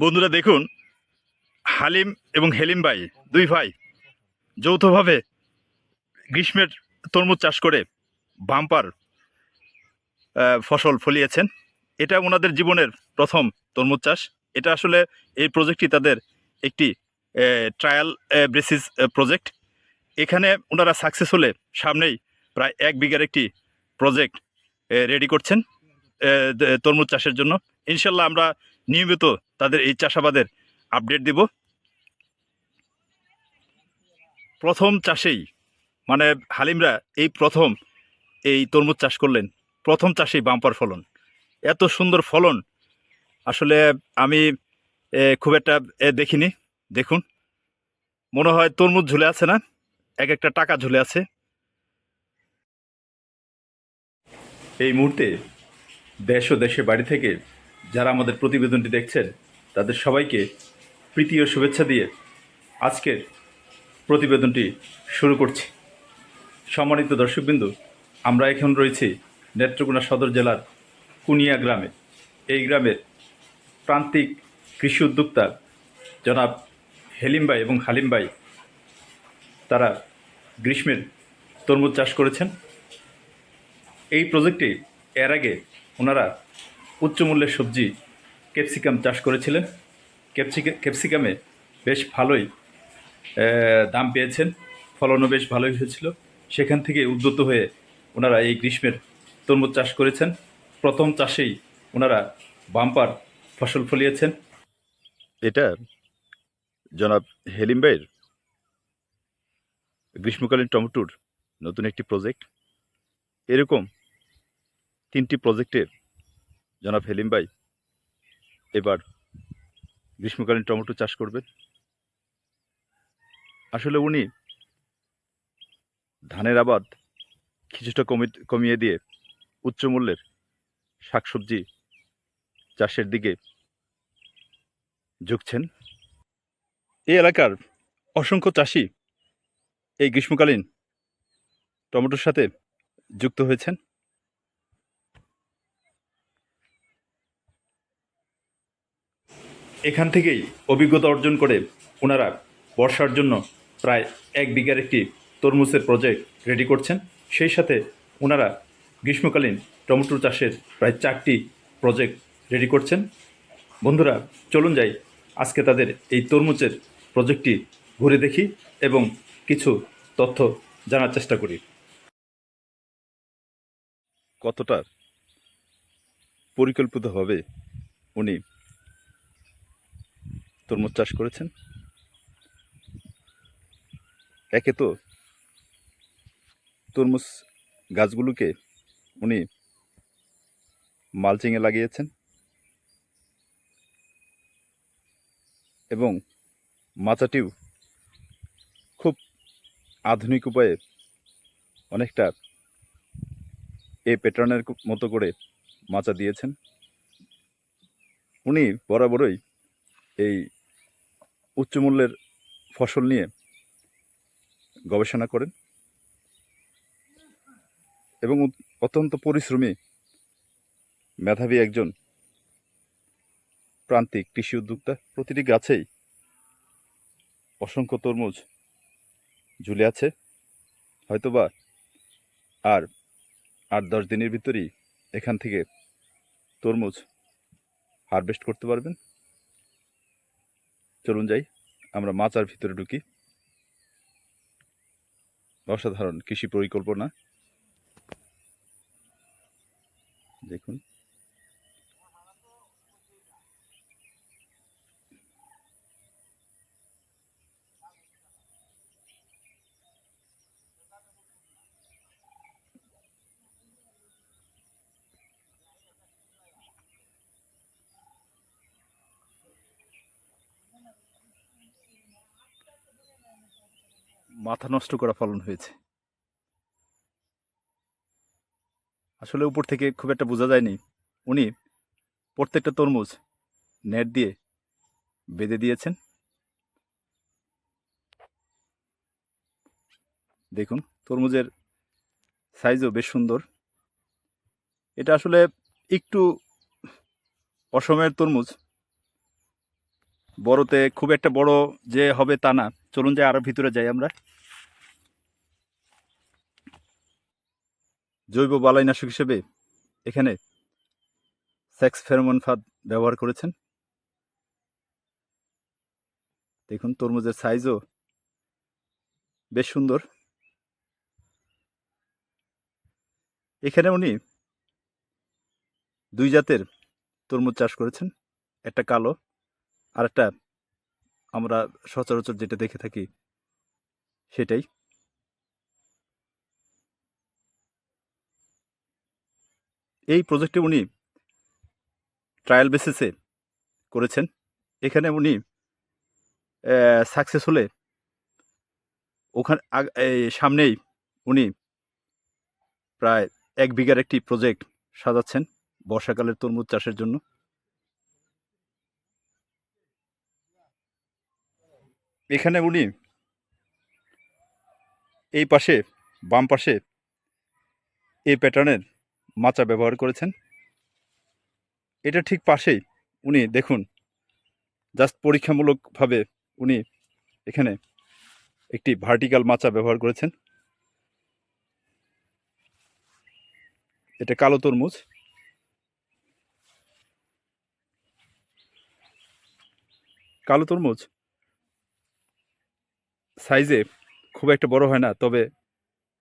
বন্ধুরা দেখুন, হালিম এবং হেলিম ভাই, দুই ভাই, যৌথভাবে গ্রীষ্মের তরমুজ চাষ করে বাম্পার ফসল ফলিয়েছেন। এটা ওনাদের জীবনের প্রথম তরমুজ চাষ। এটা আসলে এই প্রজেক্টটি তাদের একটি ট্রায়াল বেসিস প্রজেক্ট এখানে ওনারা সাকসেস হলে সামনেই প্রায় এক বিঘার একটি প্রজেক্ট রেডি করছেন তরমুজ চাষের জন্য। ইনশাল্লাহ আমরা নিয়মিত তাদের এই চাষাবাদের আপডেট দিব। প্রথম চাষেই মানে হালিমরা এই প্রথম এই তরমুজ চাষ করলেন। প্রথম চাষেই বাম্পার ফলন। এত সুন্দর ফলন, আসলে আমি খুব একটা দেখিনি। দেখুন, মনে হয় তরমুজ ঝুলে আছে না? এক একটা টাকা ঝুলে আছে। এই মুহূর্তে দেশ ও দেশের বাড়ি থেকে যারা আমাদের প্রতিবেদনটি দেখছেন, তাদের সবাইকে প্রীতি ও শুভেচ্ছা দিয়ে আজকের প্রতিবেদনটি শুরু করছি। সম্মানিত দর্শকবিন্দু, আমরা এখন রয়েছি নেত্রকোনা সদর জেলার কুনিয়া গ্রামে। এই গ্রামের প্রান্তিক কৃষি উদ্যোক্তা জনাব হেলিম ভাই এবং হালিম ভাই, তারা গ্রীষ্মের তরমুজ চাষ করেছেন। এই প্রজেক্টে এর আগে ওনারা উচ্চমূল্যের সবজি ক্যাপসিকাম চাষ করেছিলেন। ক্যাপসিকা ক্যাপসিকামে বেশ ভালোই দাম পেয়েছেন। ফলনও বেশ ভালোই হয়েছিল। সেখান থেকে উদ্যত হয়ে ওনারা এই গ্রীষ্মের তরমুজ চাষ করেছেন। প্রথম চাষেই ওনারা বাম্পার ফসল ফলিয়েছেন। এটা জনাব হেলিম ভাইয়ের গ্রীষ্মকালীন টমেটোর নতুন একটি প্রজেক্ট। এরকম তিনটি প্রজেক্টের জনাব হেলিম ভাই, এবার গ্রীষ্মকালীন টমেটো চাষ করবেন। আসলে উনি ধানের আবাদ কিছুটা কমি, কমিয়ে দিয়ে উচ্চ মূল্যের শাকসবজি চাষের দিকে ঝুঁকছেন। এই এলাকার অসংখ্য চাষি এই গ্রীষ্মকালীন টমেটোর সাথে যুক্ত হয়েছেন। এখান থেকেই অভিজ্ঞতা অর্জন করে ওনারা বর্ষার জন্য প্রায় এক বিঘার একটি তরমুজের প্রজেক্ট রেডি করছেন। সেই সাথে ওনারা গ্রীষ্মকালীন টমেটো চাষের প্রায় চারটি প্রজেক্ট রেডি করছেন। বন্ধুরা, চলুন যাই আজকে তাদের এই তরমুজের প্রজেক্টটি ঘুরে দেখি এবং কিছু তথ্য জানার চেষ্টা করি। কতটা পরিকল্পিতভাবে উনি তরমুজ চাষ করেছেন? একে তো তরমুজ গাছগুলোকে উনি মালচিংয়ে লাগিয়েছেন এবং মাচাটিও খুব আধুনিক উপায়ে অনেকটা এ প্যাটার্নের মতো করে মাচা দিয়েছেন। উনি বরাবরই এই উচ্চমূল্যের ফসল নিয়ে গবেষণা করেন এবং অত্যন্ত পরিশ্রমী মেধাবী একজন প্রান্তিক কৃষি উদ্যোক্তা। প্রতিটি গাছেই অসংখ্য তরমুজ ঝুলে আছে। হয়তোবা আর আট দশ দিনের ভিতরেই এখান থেকে তরমুজ হারভেস্ট করতে পারবেন। চলুন যাই আমরা মাচার ভিতরে ঢুকি। অসাধারণ কৃষি পরিকল্পনা। দেখুন। মাথা নষ্ট করা ফলন হয়েছে। আসলে উপর থেকে খুব একটা বোঝা যায়নি। উনি প্রত্যেকটা তরমুজ নেট দিয়ে বেঁধে দিয়েছেন। দেখুন, তরমুজের সাইজও বেশ সুন্দর। এটা আসলে একটু অসময়ের তরমুজ। বড়তে খুব একটা বড় যে হবে তা না। চলুন যাই, আরও ভিতরে যাই আমরা। জৈব বালাইনাশক হিসেবে এখানে সেক্স ফেরোমন ফাঁদ ব্যবহার করেছেন। দেখুন, তরমুজের সাইজও বেশ সুন্দর। এখানে উনি দুই জাতের তরমুজ চাষ করেছেন, একটা কালো আর একটা আমরা সচরাচর যেটা দেখে থাকি, সেটাই। এই প্রজেক্টে উনি ট্রায়াল বেসিসে করেছেন। এখানে উনি সাকসেস হলে ওখানে সামনেই উনি প্রায় এক বিঘার একটি প্রজেক্ট সাজাচ্ছেন বর্ষাকালের তরমুজ চাষের জন্য। এখানে উনি এই পাশে, বাম পাশে এই প্যাটার্নের মাচা ব্যবহার করেছেন। এটা ঠিক পাশেই উনি দেখুন জাস্ট পরীক্ষামূলকভাবে উনি এখানে একটি ভার্টিক্যাল মাচা ব্যবহার করেছেন। এটা কালো তরমুজ। কালো তরমুজ সাইজে খুব একটা বড় হয় না, তবে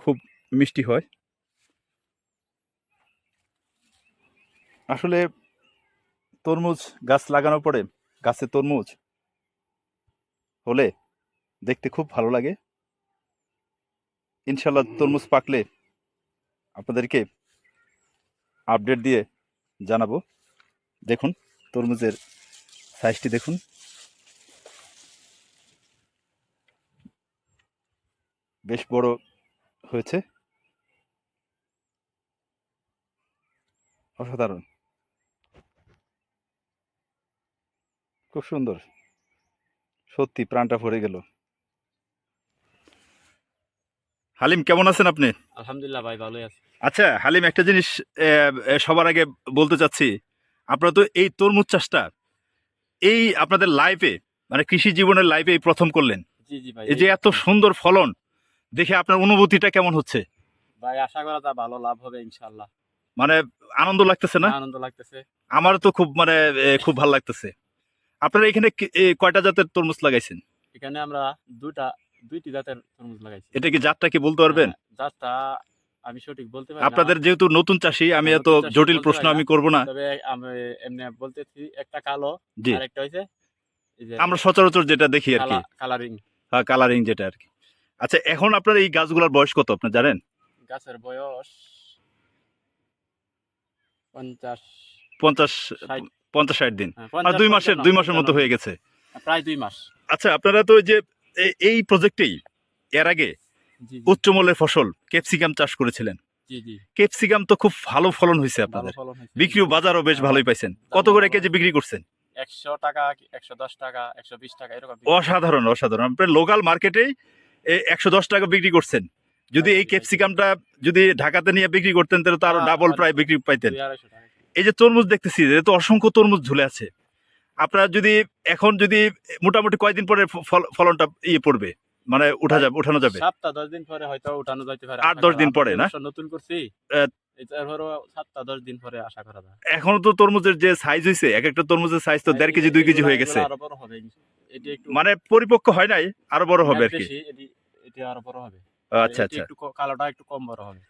খুব মিষ্টি হয়। আসলে তরমুজ গাছ লাগানোর পরে, গাছে তরমুজ হলে দেখতে খুব ভালো লাগে। ইনশাল্লাহ তরমুজ পাকলে আপনাদেরকে আপডেট দিয়ে জানাব। দেখুন, তরমুজের সাইজটি দেখুন। বেশ বড় হয়েছে। অসাধারণ। খুব সুন্দর। সত্যি প্রাণটা ভরে গেল। হালিম কেমন আছেন আপনি? আলহামদুলিল্লাহ ভাই ভালোই আছি। আচ্ছা হালিম একটা জিনিস সবার আগে বলতে চাচ্ছি। আপনারা তো এই তরমুজ চাষটা এই আপনাদের লাইফে মানে কৃষি জীবনের লাইফে এই প্রথম করলেন। জি জি ভাই এই যে এত সুন্দর ফলন দেখে আপনার অনুভূতিটা কেমন হচ্ছে? ভাই আশা করা যায় ভালো লাভ হবে ইনশাআল্লাহ। মানে আনন্দ লাগতেছে না? আনন্দ লাগতেছে। আমার তো খুব মানে খুব ভালো লাগতেছে। আপনারা এখানে কয়টা জাতের তরমুজ লাগাইছেন? এখানে আমরা দুটা দুইটি জাতের তরমুজ লাগাইছি। এটা কি জাতটা কি বলতে পারবেন? হ্যাঁ, জাতটা আমি সঠিক বলতে পারি আপনাদের যেহেতু নতুন চাষি আমি এত জটিল প্রশ্ন আমি করব না। তবে আমি এমনি বলতেছি একটা কালো আর একটা হইছে এই যে আমরা সচরাচর যেটা দেখি আর কি। কালারিং। হ্যাঁ কালারিং যেটা আর কি। আচ্ছা এখন আপনার এই গাছগুলোর বয়স কত আপনি জানেন? গাছের বয়স পঞ্চাশ পঞ্চাশ পঞ্চাশ ষাট দিন। হ্যাঁ, আর দুই মাসের দুই মাসের মতো হয়ে গেছে। প্রায় দুই মাস। আচ্ছা আপনারা তো যে এই প্রজেক্টেই এর আগে উচ্চ মূল্যের ফসল ক্যাপসিকাম চাষ করেছিলেন। ক্যাপসিকাম তো খুব ভালো ফলন হয়েছে আপনাদের। বিক্রিও বাজারও বেশ ভালোই পাইছেন। কত করে কেজি বিক্রি করছেন? একশো টাকা একশো দশ টাকা একশো বিশ টাকা এরকম অসাধারণ অসাধারণ। লোকাল মার্কেটেই একশো দশ টাকা বিক্রি করছেন। যদি এই ক্যাপসিকামটা যদি ঢাকাতে নিয়ে বিক্রি করতেন তাহলে তো আরও ডাবল মানে- প্রায় বিক্রি পাইতেন। এই যে তরমুজ দেখতেছি এতে তো অসংখ্য তরমুজ ঝুলে আছে। আপনার যদি এখন যদি মোটামুটি কয়দিন পরে ফলনটা ইয়ে পড়বে? মানে উঠা যাবে উঠানো যাবে? সাতটা দশ দিন পরে হয়তো উঠানো যাইতে পারে। আট দশ দিন পরে না? নতুন করছি। আহ, সাতটা দশ দিন পরে আশা করা যায়। এখনও তো তরমুজের যে সাইজ হয়েছে এক একটা তরমুজের সাইজ তো দেড় কেজি দুই কেজি হয়ে গেছে। এটি একটু মানে পরিপক্ক হয় নাই আরও বড় হবে আর কি। বেশি, এটি- এটি আরও বড় হবে। আচ্ছা আচ্ছা। একটু কালোটা একটু কম বড় হবে।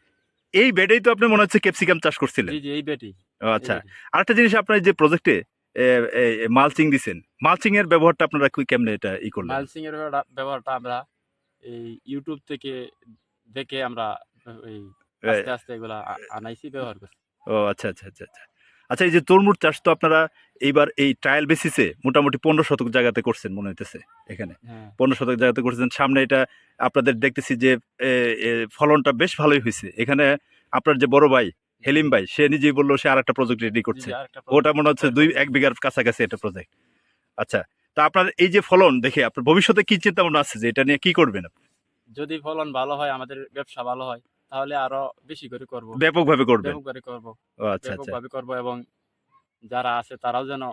এই বেডেই তো আপনি মনে হচ্ছে ক্যাপসিকাম চাষ করছিলেন। জি জি এই ও, আচ্ছা। আরেকটা জিনিস আপনার যে প্রজেক্টে মালচিং দিছেন মালচিং এর ব্যবহারটা আপনারা কি কেমনে এটা ই করলেন? মালসিং এর ব্যবহারটা- ব্যবহারটা আমরা এই ইউটিউব থেকে দেখে আমরা এই আস্তে আস্তে এগুলা আনাইছি ব্যবহার করছি। ও আচ্ছা আচ্ছা আচ্ছা আচ্ছা। আচ্ছা এই যে তরমুজ চাষ তো আপনারা এইবার এই ট্রায়াল বেসিসে মোটামুটি পনেরো শতক জায়গাতে করছেন মনে হইতেছে এখানে। হ্যাঁ। পনেরো শতক জায়গাতে করছেন। সামনে এটা আপনাদের দেখতেছি যে ফলনটা বেশ ভালোই হয়েছে এখানে আপনার যে বড় ভাই হেলিম ভাই সে নিজেই বলল সে আর একটা প্রজেক্ট রেডি করছে। ওটা মনে হচ্ছে দুই এক বিঘার কাছাকাছি একটা প্রজেক্ট আচ্ছা তা আপনার এই যে ফলন দেখে আপনার ভবিষ্যতে কি চিন্তা ভাবনা আছে যে এটা নিয়ে কি করবেন আপনি? যদি ফলন ভালো হয় আমাদের ব্যবসা ভালো হয়। তাহলে আরও বেশি করে করব। ব্যাপকভাবে করবেন? ব্যাপক করে করব আচ্ছা আচ্ছা। ব্যাপকভাবে করব এবং যারা আছে তারাও যেন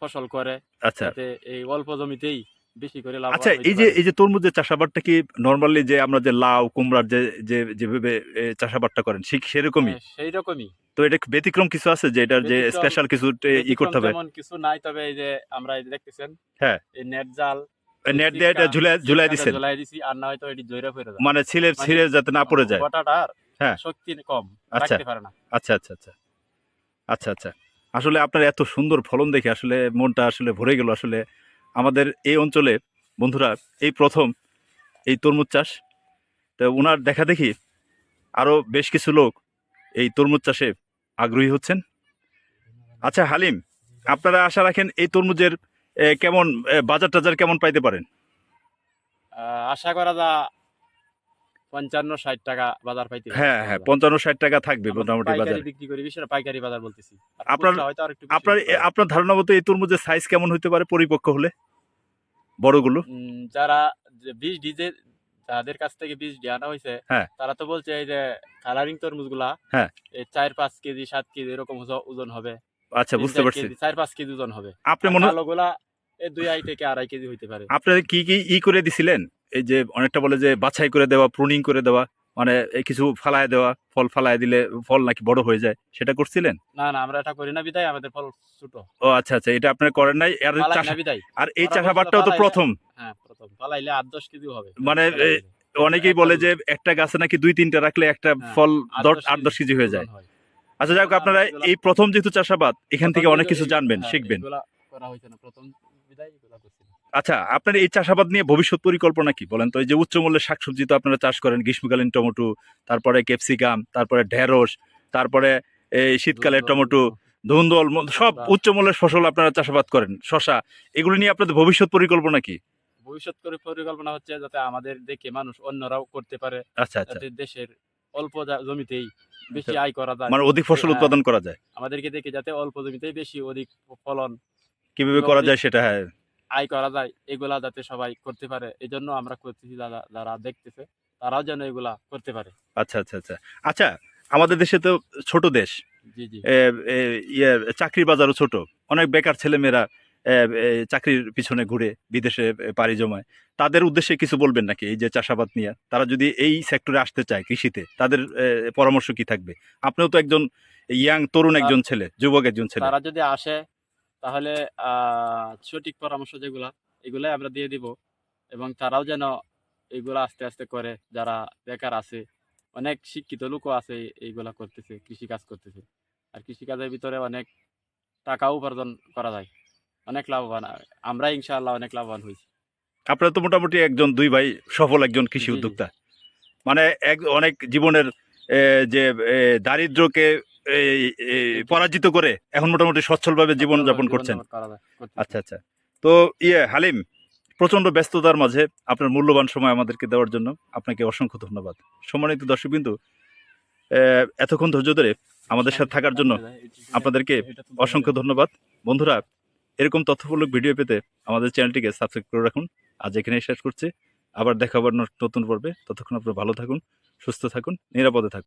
ফসল করে। আচ্ছা। যাতে এই অল্প জমিতেই বেশি করে লাভ আচ্ছা এই যে এই যে তরমুজের চাষাবাদটা কি নর্মালি যে আমরা যে লাউ কুমড়ার যে যে যেভাবে চাষাবাদটা করেন ঠিক সেরকমই? সেই রকমই তো এটা ব্যতিক্রম কিছু আছে যে এটার যে স্পেশাল কিছু ই করতে হবে? কিছু নাই তবে এই যে আমরা এই দেখতেছেন হ্যাঁ। এই নেট জাল নেট দিয়ে এটা ঝুলাই ঝুলাই দিচ্ছেন ঝুলাই দিছি আর না হয়তো এটি জয়রা ফেরে যায় মানে ছিলে মানে ছিলে যাতে না পড়ে যায়। গোটাটার হ্যাঁ। শক্তি কম আচ্ছা। পারে না। আচ্ছা আচ্ছা আচ্ছা। আচ্ছা আচ্ছা। আসলে আপনার এত সুন্দর ফলন দেখে আসলে মনটা আসলে ভরে গেল। আসলে আমাদের এই অঞ্চলে বন্ধুরা এই প্রথম এই তরমুজ চাষ। তো ওনার দেখা দেখি আরও বেশ কিছু লোক এই তরমুজ চাষে আগ্রহী হচ্ছেন। আচ্ছা হালিম আপনারা আশা রাখেন এই তরমুজের কেমন বাজার টাজার কেমন পাইতে পারেন? আশা করা যা পঞ্চান্ন ষাট টাকা বাজার পাইতে হ্যাঁ হ্যাঁ পঞ্চান্ন ষাট টাকা থাকবে মোটামুটি বাজার। বিক্রি করি বিশেষ পাইকারি বাজার বলতেছি। আপনার- আপনার আপনার ধারণা মতো এই তরমুজের সাইজ কেমন হতে পারে পরিপক্ক হলে? বড়গুলো? যারা বীজ ডিজে যাদের কাছ থেকে বীজ আনা হয়েছে হ্যাঁ। তারা তো বলছে এই যে কালারিং তরমুজগুলা হ্যাঁ। এই চার পাঁচ কেজি সাত কেজি এরকম ওজন হবে। আচ্ছা বুঝতে পারছি। চার পাঁচ কেজি ওজন হবে। আপনি মনে ভালো গুলা এই দুই আই থেকে আড়াই কেজি হইতে পারে। আপনার কি কি ই করে দিছিলেন? এই যে অনেকটা বলে যে বাছাই করে দেওয়া প্রুনিং করে দেওয়া মানে কিছু ফালায় দেওয়া ফল ফালায় দিলে ফল নাকি বড় হয়ে যায় সেটা করছিলেন? না না আমরা এটা করি না বিদায় আমাদের ফল ছোট। ও আচ্ছা আচ্ছা এটা আপনার করেন নাই আর আর এই চাষাবাদটাও তো প্রথম। হ্যাঁ প্রথম। পালাইলে আট দশ কেজি হবে। মানে অনেকেই বলে যে একটা গাছে নাকি দুই তিনটা রাখলে একটা হ্যাঁ, ফল আট দশ দশ আট দশ কেজি হয়ে যায়। আচ্ছা যাই হোক আপনারা এই প্রথম যেহেতু চাষাবাদ এখান থেকে অনেক কিছু জানবেন হ্যাঁ, শিখবেন। আচ্ছা আপনার এই চাষাবাদ নিয়ে ভবিষ্যৎ পরিকল্পনা কি? বলেন তো এই যে উচ্চ মূল্যের শাকসবজি তো আপনারা চাষ করেন গ্রীষ্মকালীন টমেটো তারপরে ক্যাপসিকাম তারপরে ঢেঁড়স তারপরে এই শীতকালের টমেটো ধুন্দল সব উচ্চ মূল্যের ফসল আপনারা চাষাবাদ করেন শশা এগুলো নিয়ে আপনাদের ভবিষ্যৎ পরিকল্পনা কি? ভবিষ্যৎ পরিকল্পনা হচ্ছে যাতে আমাদের দেখে মানুষ অন্যরাও করতে পারে আচ্ছা আচ্ছা। দেশের অল্প জমিতেই বেশি আয় করা যায়। মানে অধিক ফসল হ্যাঁ। উৎপাদন করা যায়? আমাদেরকে দেখে যাতে অল্প জমিতেই বেশি অধিক ফলন কীভাবে করা যায় সেটা হ্যাঁ। আয় করা যায় এগুলা যাতে সবাই করতে পারে। এই জন্য আমরা করতেছি যারা যারা দেখতেছে তারাও যেন এগুলা করতে পারে। আচ্ছা আচ্ছা আচ্ছা। আচ্ছা আমাদের দেশে তো ছোট দেশ। ইয়ে চাকরির বাজারও ছোট। অনেক বেকার ছেলেমেয়েরা চাকরির পিছনে ঘুরে বিদেশে পাড়ি জমায়। তাদের উদ্দেশ্যে কিছু বলবেন নাকি এই যে চাষাবাদ নিয়ে? তারা যদি এই সেক্টরে আসতে চায় কৃষিতে তাদের পরামর্শ কি থাকবে? আপনিও তো একজন ইয়াং তরুণ একজন ছেলে যুবক একজন ছেলে। তারা যদি আসে তাহলে আহ, সঠিক পরামর্শ যেগুলা এগুলাই আমরা দিয়ে দিব। এবং তারাও যেন এগুলা আস্তে আস্তে করে যারা বেকার আছে অনেক শিক্ষিত লোকও আছে এইগুলা করতেছে কৃষি কাজ করতেছে। আর কৃষি কাজের ভিতরে অনেক টাকা উপার্জন করা যায়। অনেক লাভবান আমরা ইনশাআল্লাহ অনেক লাভবান হয়েছি। আপনারা তো মোটামুটি একজন দুই ভাই সফল একজন কৃষি। উদ্যোক্তা। মানে এক অনেক জীবনের যে এ, পরাজিত করে এখন মোটামুটি সচ্ছলভাবে জীবন যাপন করছেন। জীবনযাপন করা যায়, করতেছি। আচ্ছা আচ্ছা। তো ইয়ে হালিম প্রচণ্ড ব্যস্ততার মাঝে আপনার মূল্যবান সময় আমাদেরকে দেওয়ার জন্য আপনাকে অসংখ্য ধন্যবাদ। সম্মানিত দর্শকবিন্দু এতক্ষণ ধৈর্য ধরে আমাদের সাথে থাকার জন্য আপনাদেরকে অসংখ্য ধন্যবাদ। বন্ধুরা এরকম তথ্যমূলক ভিডিও পেতে আমাদের চ্যানেলটিকে সাবস্ক্রাইব করে রাখুন। আজ এখানেই শেষ করছি। আবার দেখাবার নতুন পর্বে। ততক্ষণ আপনারা ভালো থাকুন, সুস্থ থাকুন, নিরাপদে থাকুন।